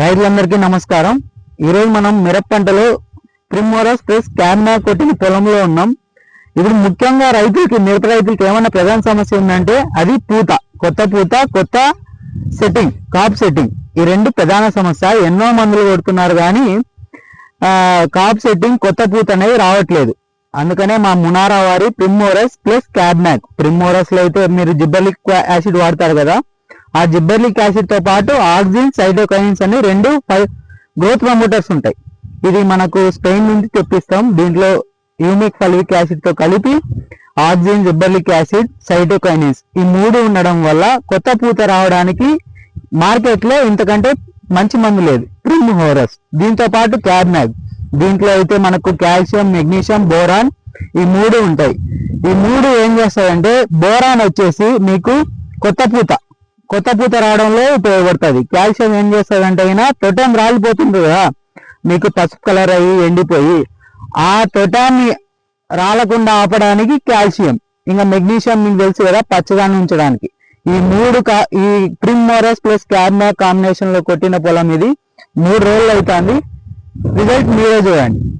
రైతులందరికీ నమస్కారం. ఈరోజు మనం మిరప పంటలో ప్రిమోరస్ ప్లస్ క్యాన్మా కొట్టిన పొలంలో ఉన్నాం. ఇప్పుడు ముఖ్యంగా రైతులకి మిరప రైతులకి ఏమన్నా ప్రధాన సమస్య ఉందంటే అది పూత. కొత్త పూత కొత్త సెట్టింగ్ కాప్ సెట్టింగ్. ఈ రెండు ప్రధాన సమస్య. ఎన్నో మందులు కొడుతున్నారు కానీ కాప్ సెట్టింగ్ కొత్త పూత అనేది రావట్లేదు. అందుకనే మా మునారా వారి ప్రిమోరస్ ప్లస్ క్యాబ్నాక్ ప్రిమోరస్లో అయితే మీరు జిబ్బర్లిక్ యాసిడ్ వాడతారు కదా ఆ జిబ్బర్లిక్ యాసిడ్తో పాటు ఆక్సిజన్ సైటోకైన్స్ అని రెండు గ్రోత్ ప్రమోటర్స్ ఉంటాయి. ఇది మనకు స్పెయిన్ నుంచి తెప్పిస్తాం. దీంట్లో యూమిక్ ఫలిక్ యాసిడ్తో కలిపి ఆక్సిజన్ జిబ్బర్లిక్ యాసిడ్ సైటోకైనిన్స్ ఈ మూడు ఉండడం వల్ల కొత్త పూత రావడానికి మార్కెట్లో ఇంతకంటే మంచి మందు లేదు. ప్రిమ్ హోరస్ దీంతో పాటు క్యాబ్నాగ్. దీంట్లో అయితే మనకు కాల్షియం మెగ్నీషియం బోరాన్ ఈ మూడు ఉంటాయి. ఈ మూడు ఏం చేస్తాయంటే బోరాన్ వచ్చేసి మీకు కొత్త పూత కొత్త పూత రావడంలో ఉపయోగపడుతుంది. కాల్షియం ఏం చేస్తుంది అంటే అయినా తొటం రాలిపోతుంది కదా. మీకు పసుపు కలర్ అయ్యి ఎండిపోయి ఆ తొటాన్ని రాలకుండా ఆపడానికి కాల్షియం. ఇంకా మెగ్నీషియం మీకు తెలుసు కదా పచ్చదాన్ని ఉంచడానికి. ఈ మూడు కా- ఈ ప్రిమ్మోరస్ ప్లస్ క్యాబ్నా కాంబినేషన్లో కొట్టిన పొలం ఇది. మూడు రోజులు అవుతుంది. రిజల్ట్ మీరే చూడండి.